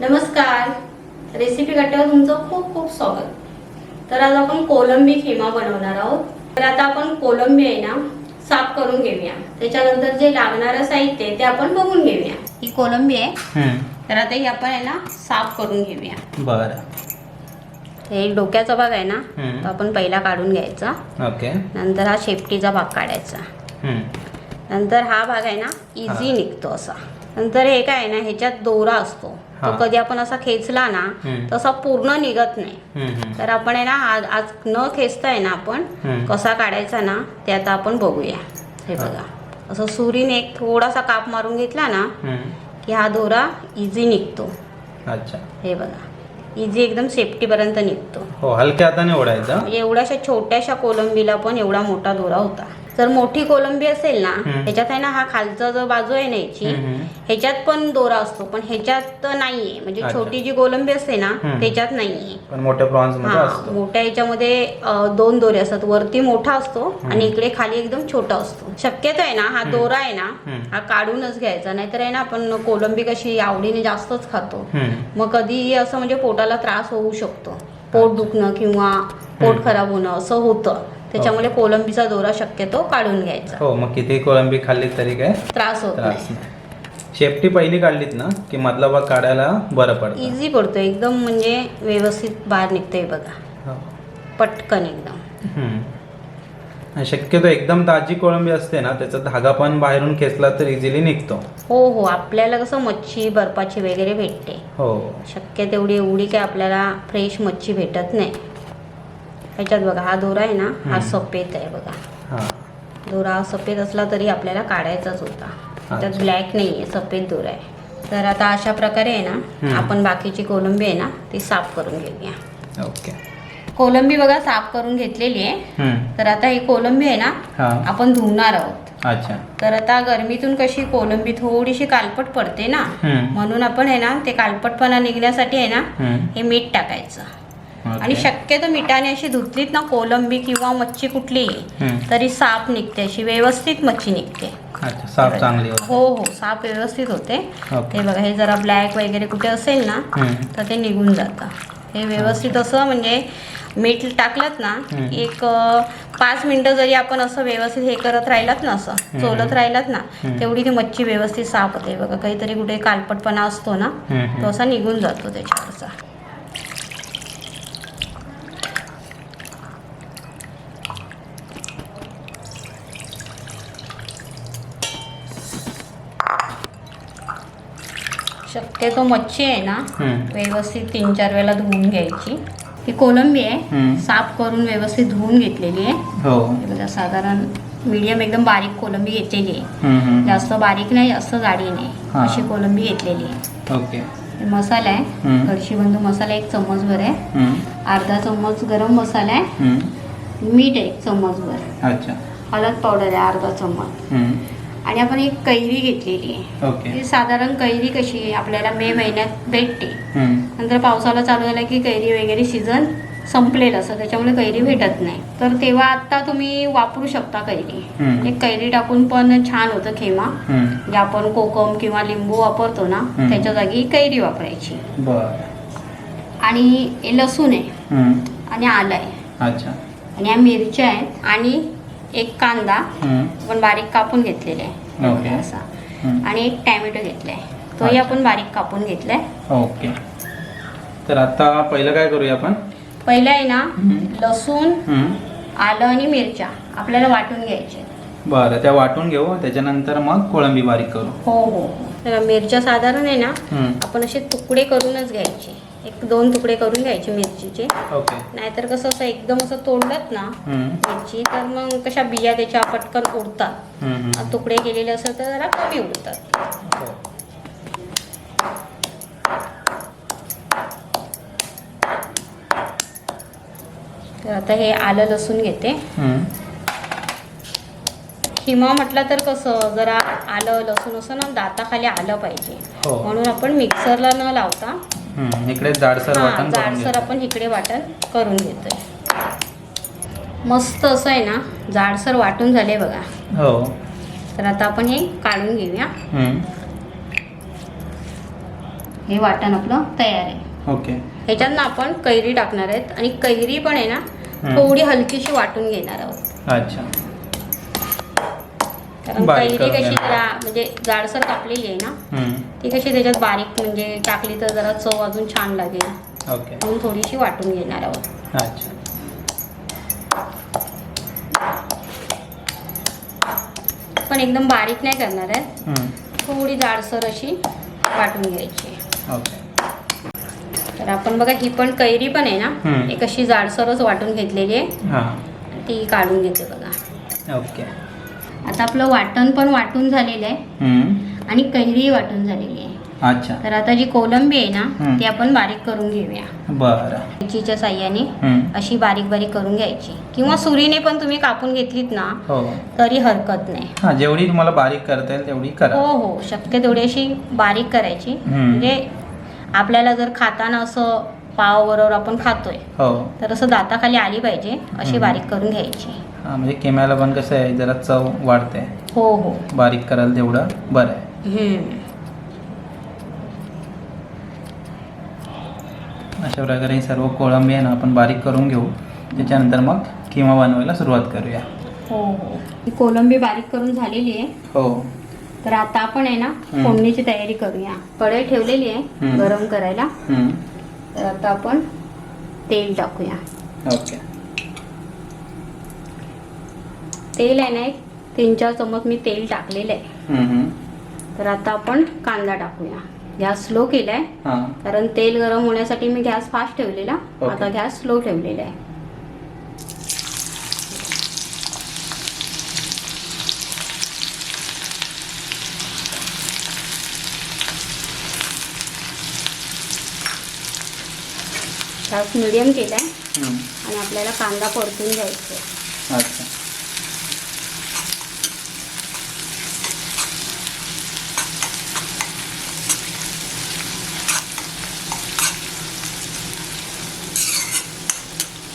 नमस्कार. रेसिपी गटावर तुमचं खूप खूप स्वागत. तर आज आपण कोलंबी खिमा बनवणार आहोत. तर आता आपण कोलंबी आहे ना साफ करून घेऊया. त्याच्यानंतर जे लागणारं साहित्य आहे ते आपण बघून घेऊया. ही कोलंबी आहे. तर आता ही आपण आहे ना साफ करून घेऊया. बरं. हे डोक्याचा भाग आहे ना. तो आपण पहिला काढून घ्यायचा. ओके. नंतर हा शेपटीचा भाग काढायचा. नंतर हा भाग आहे ना इझी. निघतो असा. नंतर हे काय आहे ना ह्याच्यात दोरा असतो. तो. कधी आपण असा खेचला ना. तसा पूर्ण निघत नाही. तर आपण आहे ना आज आज न खेचता आहे ना आपण. कसा काढायचा ना ते आता आपण बघूया हे. बघा असं सुरीने एक थोडासा काप मारून घेतला ना की हा दोरा इझी निघतो अच्छा हे बघा इझी एकदम सेफ्टीपर्यंत निघतो हो हलक्या हाताने ओढायचं एवढ्याशा छोट्याशा कोलंबीला पण एवढा मोठा दोरा होता जर मोठी कोलंबी असेल ना. ह्याच्यात आहे ना हा खालचा जो बाजू आहे ना याची. ह्याच्यात पण दोरा असतो पण ह्याच्यात नाहीये. म्हणजे. छोटी जी कोलंबी असते ना. त्याच्यात नाहीये. मोठ्या प्रॉन्स हा मोठ्या ह्याच्यामध्ये दोन दोरे असतात. वरती मोठा असतो आणि इकडे खाली एकदम छोटा असतो. शक्यतो आहे ना हा दोरा आहे ना. हा काढूनच घ्यायचा. नाहीतर आहे ना आपण कोलंबी कशी आवडीने जास्तच खातो. मग कधी असं म्हणजे पोटाला त्रास होऊ शकतो. पोट दुखणं किंवा पोट. खराब होणं असं होतं. त्याच्यामुळे कोलंबीचा दोरा शक्यतो काढून घ्यायचा. हो मग किती कोलंबी खाल्ली तरी काय? त्रास होत त्रास नाही. शेपटी पहिली काढलीत ना की मधला भाग काढायला बरं पडतं? इझी पडतो एकदम म्हणजे व्यवस्थित बाहेर निघतंय बघा. हो. पटकन एकदम. हम्म. आणि शक्यतो एकदम ताजी कोळंबी असते ना त्याचा धागा पण बाहेरून खेचला तर इझिली निघतो. हो हो आपल्याला कसं मच्छी बर्फाची वगैरे भेटते. हो. शक्य तेवढी एवढी काय आपल्याला फ्रेश मच्छी भेटत नाही. ह्याच्यात बघा हा दोरा आहे ना हा. सफेद आहे बघा. हा. दोरा हा सफेद असला तरी आपल्याला काढायचाच होता. त्यात. ब्लॅक नाही आहे सफेद दोरा आहे. तर आता अशा प्रकारे आहे ना. आपण बाकीची कोलंबी आहे ना ती साफ करून घेऊया. ओके. कोलंबी बघा साफ करून घेतलेली आहे. तर आता ही कोलंबी आहे ना हा. आपण धुणार आहोत. अच्छा. तर आता गरमीतून कशी कोलंबी थोडीशी कालपट पडते ना म्हणून आपण आहे ना ते कालपटपणा निघण्यासाठी आहे ना हे मीठ टाकायचं. आणि शक्यतो मिठाने अशी धुतलीत ना कोलंबी किंवा मच्छी हम्म, तरी साफ निघते अशी व्यवस्थित मच्छी निघते. साफ चांगली. हो हो साफ व्यवस्थित होते. ते बघा हे जरा ब्लॅक वगैरे कुठे असेल ना तर ते निघून जातं. हे व्यवस्थित असं म्हणजे मीठ टाकलं ना. एक पाच मिनटं जरी आपण असं व्यवस्थित हे करत राहिलात ना असं. चोलत राहिलात ना. तेवढी ती मच्छी व्यवस्थित साफ होते. बघा काहीतरी कुठे कालपटपणा असतो ना तो. असा निघून जातो त्याच्यावरचा. शक्यतो मच्छी आहे ना हम्म, व्यवस्थित तीन चार वेळेला धुवून घ्यायची. ही कोलंबी आहे. साफ करून व्यवस्थित धुवून घेतलेली आहे. हो. हे बघा साधारण मीडियम एकदम बारीक कोलंबी घेतलेली आहे. हम्म, हम्म. जास्त बारीक नाही जास्त जाडी नाही. हा. अशी कोलंबी घेतलेली आहे. ओके. हे मसाला आहे. हम्म. गडशीबंधू मसाला एक चम्मचभर आहे. हम्म, अर्धा चम्मच गरम मसाला आहे. हम्म. मीठ आहे एक चम्मचभर. अच्छा. हळद पावडर आहे अर्धा चम्मच. हम्म, आणि आपण एक कैरी घेतलेली आहे. ओके. साधारण कैरी कशी आपल्याला मे महिन्यात भेटते. हम्म, नंतर पावसाला चालू झाला की कैरी वगैरे सीझन संपलेलं असतं. त्याच्यामुळे कैरी भेटत नाही. तर तेव्हा आत्ता तुम्ही वापरू शकता कैरी. एक कैरी टाकून पण छान होतं खेमा. हम्म. जे आपण कोकम किंवा लिंबू वापरतो ना हम्म. त्याच्या जागी कैरी वापरायची. बर. आणि हे लसूण आहे. हम्म, आणि आलं आहे. अच्छा. आणि या मिरच्या आहेत. आणि एक कांदा आपण बारीक कापून घेतलेला आहे. असा. आणि एक टॅमॅटो घेतलाय तोही. आपण बारीक कापून घेतलाय. ओके. तर आता पहिलं काय करूया आपण? पहिलं आहे ना. लसूण आलं आणि मिरच्या. आपल्याला वाटून घ्यायचे बरं त्या वाटून घेऊ. त्याच्यानंतर मग कोळंबी बारीक करू. हो हो. तर मिरच्या साधारण आहे ना आपण असे तुकडे करूनच घ्यायचे. एक दोन तुकडे करून घ्यायचे मिरचीचे. ओके. नाहीतर कसं असं एकदम असं तोडलं ना हम्म, मिरची तर मग कशा बिया त्याच्या पटकन उडतात. हम्म, हम्म. तुकडे केलेले असेल तर जरा कमी उडतात. हो. तर आता हे आलं लसूण घेते. हम्म, किमा म्हटलं तर कसं जरा आलं लसूण असं ना दाताखाली आलं पाहिजे. हो. म्हणून आपण मिक्सरला न लावता इकडे जाडसर वाटण जाडसर. आपण इकडे वाटण करून घेतोय. मस्त असं आहे ना जाडसर वाटून झाले बघा. हो. तर आता आपण हे काढून घेऊया. हे वाटण आपलं तयार आहे. ओके. ह्याच्यात ना आपण कैरी टाकणार आहेत आणि कैरी पण आहे ना. थोडी हलकीशी वाटून घेणार आहोत. अच्छा. कारण बारीक कैरी करून कशी घेणार. जरा म्हणजे जाडसर कापलेली आहे ना हम्म. ती कशी त्याच्यात बारीक म्हणजे टाकली तर जरा चव अजून छान लागेल. ओके. म्हणून थोडीशी वाटून घेणार आहोत. अच्छा. पण एकदम बारीक नाही करणार आहे. हम्म. थोडी जाडसर अशी वाटून घ्यायची. ओके. तर आपण बघा ही पण कैरी पण आहे ना हम्म. एक अशी जाडसरच वाटून घेतलेली आहे. हां. ती काढून घेते बघा. ओके. आता आपलं वाटण पण वाटून झालेलं आहे. आणि कैरी वाटून झालेली आहे. अच्छा. तर आता जी कोलंबी आहे ना. ती आपण बारीक करून घेऊया. बरं. मिरचीच्या साह्याने. अशी बारीक बारीक करून घ्यायची. किंवा सुरीने पण तुम्ही कापून घेतलीत ना हो. तरी हरकत नाही. हां जेवढी तुम्हाला बारीक करता येईल तेवढी करा. हो हो. शक्य तेवढी अशी बारीक करायची. म्हणजे आपल्याला जर खाताना असं पाव बरोबर आपण खातोय हो. तर असं दाताखाली आली पाहिजे अशी. बारीक करून घ्यायची. म्हणजे किम्याला पण कसं आहे जरा चव वाढते. हो हो. बारीक कराल तेवढं बरं आहे. अशा प्रकारे ही सर्व कोळंबी आहे ना आपण बारीक करून घेऊ. त्याच्यानंतर मग किमा बनवायला सुरुवात करूया. हो हो. ही कोलंबी बारीक करून झालेली आहे. हो. तर आता आपण आहे ना. फोडणीची तयारी करूया. कढई ठेवलेली आहे हम्म. गरम करायला. हम्म. तर आता आपण तेल टाकूया. ओके. तेल आहे ना एक तीन चार चमच मी तेल टाकलेलं आहे. तर आता आपण कांदा टाकूया. गॅस स्लो केलाय. कारण तेल गरम होण्यासाठी मी गॅस फास्ट ठेवलेला. आता गॅस स्लो ठेवलेला आहे. गॅस मिडियम केलाय. आणि आपल्याला कांदा परतून घ्यायचा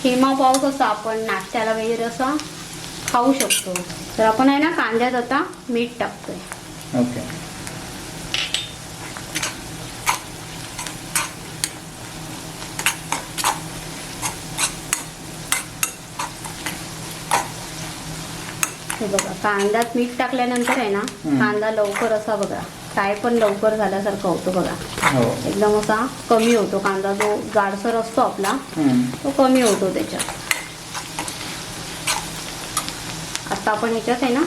हेमा पाव कसा आपण नाश्त्याला वगैरे असा खाऊ शकतो. तर आपण आहे ना कांद्यात आता मीठ टाकतोय. ओके. हे बघा कांद्यात मीठ टाकल्यानंतर आहे ना. कांदा लवकर असा बघा. फ्राय पण लवकर झाल्यासारखं होतो बघा हो एकदम असा कमी होतो कांदा जो जाडसर असतो आपला. तो कमी होतो त्याच्यात आता आपण ह्याच्यात आहे ना.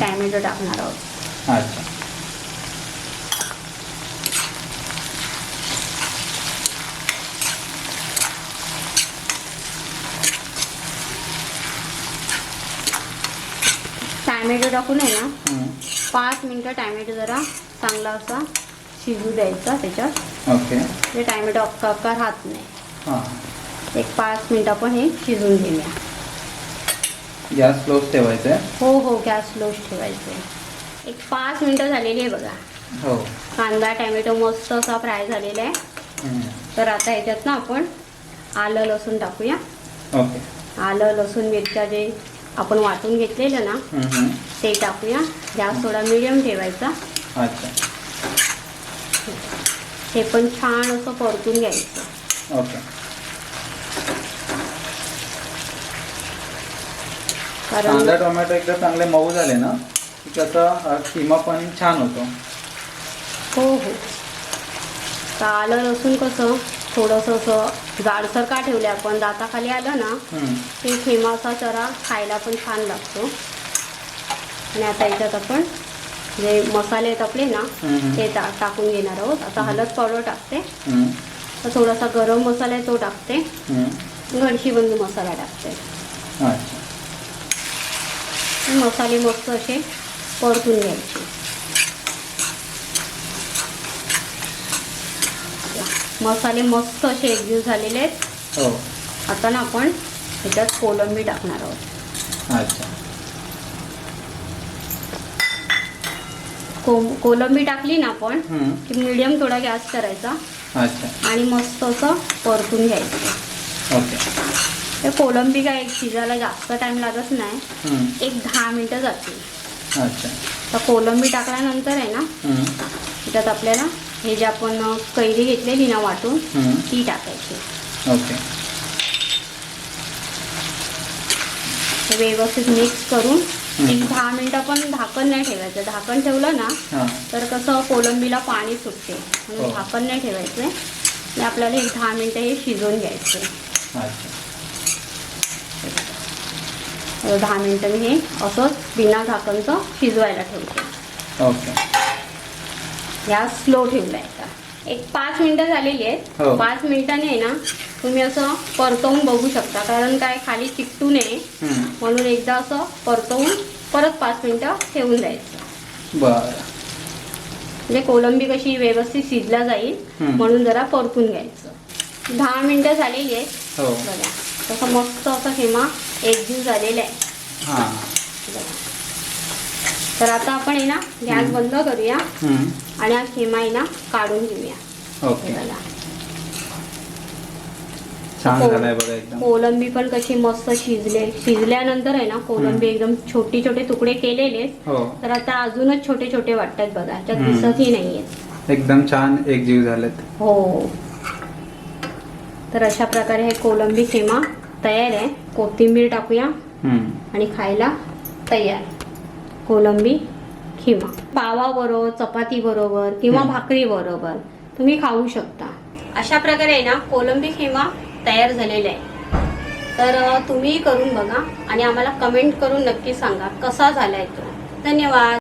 टॅमॅटो टाकणार आहोत अच्छा टॅमॅटो टाकून आहे ना. पाच मिनटं टॅमॅटो जरा चांगला असा शिजू द्यायचा त्याच्यात. ओके. म्हणजे टॅमॅटो अक्का अक्का राहत नाही. हां. एक पाच मिनिट आपण हे शिजून घेऊया. गॅस स्लोच ठेवायचं आहे? हो हो गॅस स्लोच ठेवायचे एक पाच मिनिटं झालेली आहे बघा. हो. कांदा टॅमॅटो मस्त असा फ्राय झालेला आहे. तर आता ह्याच्यात ना आपण आलं लसूण टाकूया. ओके. आलं लसूण मिरच्या जे आपण वाटून घेतलेलं ना. ते टाकूया. गॅस थोडा मिडियम ठेवायचा. अच्छा. हे पण छान असं परतून घ्यायचं. ओके. कारण कांदा टोमॅटो एकदा चांगले मऊ झाले ना की त्याचा अ, किमा पण छान होतो. हो हो. तर आलं लसूण कसं थोडंसं असं जाडसर का ठेवले आपण दाताखाली आलं ना हम्म. ते खेमाचा चरा खायला पण छान लागतो. आणि आता याच्यात आपण जे मसाले आहेत आपले ना. ते टाकून घेणार आहोत. आता हळद पावडर टाकते. तर थोडासा गरम मसाला आहे तो टाकते. हम्म. गडशीबंदी मसाला टाकते. मसाले मस्त असे परतून घ्यायचे. मसाले मस्त असे एकजीव झालेले आहेत. हो. आता ना आपण ह्याच्यात कोलंबी टाकणार आहोत. अच्छा. कोलंबी टाकली ना आपण हम्म. की मिडियम थोडा गॅस करायचा. अच्छा. आणि मस्त असं परतून घ्यायचं. ओके. कोलंबी काय शिजायला जास्त टाईम लागत नाही. हम्म. एक दहा मिनटं जातील. अच्छा. तर कोलंबी टाकल्यानंतर आहे ना हम्म. त्याच्यात आपल्याला हे जे आपण कैरी घेतलेली ना वाटून हम्म. ती टाकायची. ओके. हे व्यवस्थित मिक्स करून एक दहा मिनिटं पण झाकण नाही ठेवायचं. झाकण ठेवलं ना हां. तर कसं कोलंबीला पाणी सुटते. म्हणून हो. झाकण नाही ठेवायचं. आणि आपल्याला एक दहा मिनिटं हे शिजवून घ्यायचे. दहा मिनिटं मी हे असंच बिना झाकणचं शिजवायला ठेवते. ओके. गॅस स्लो ठेवला आहे आता. एक पाच मिनिटं झालेली आहेत. हो. पाच मिनिटांनी आहे ना तुम्ही असं परतवून बघू शकता. कारण काय खाली चिकटू नये. हम्म. म्हणून एकदा असं परतवून परत पाच मिनिटं ठेवून द्यायचं बरं. म्हणजे कोलंबी कशी व्यवस्थित शिजला जाईल हम्म. म्हणून जरा परतून घ्यायचं. दहा मिनिटं झालेली आहेत. हो. बघा. तसं मस्त असं हेमा एकजीव झालेला आहे. हां. बघा. तर आता आपण आहे ना गॅस बंद करूया. आणि हा खेमा आहे ना काढून घेऊया. ओके. कोलंबी पण कशी मस्त शिजले. शिजल्यानंतर आहे ना कोलंबी एकदम छोटे छोटे तुकडे केलेले हो. तर आता अजूनच छोटे छोटे वाटतात बघा. त्यात. दिसतही नाहीये. एकदम छान एकजीव झालेत. हो. तर अशा प्रकारे हे कोलंबी खेमा तयार आहे. कोथिंबीर टाकूया. आणि खायला तयार. कोलंबी खिमा पावा बरोबर चपाती बरोबर किंवा हम्म. भाकरी बरोबर तुम्ही खाऊ शकता. अशा प्रकारे आहे ना कोलंबी खिमा तयार झालेला आहे. तर तुम्ही करून बघा आणि आम्हाला कमेंट करून नक्की सांगा कसा झालाय तो. धन्यवाद.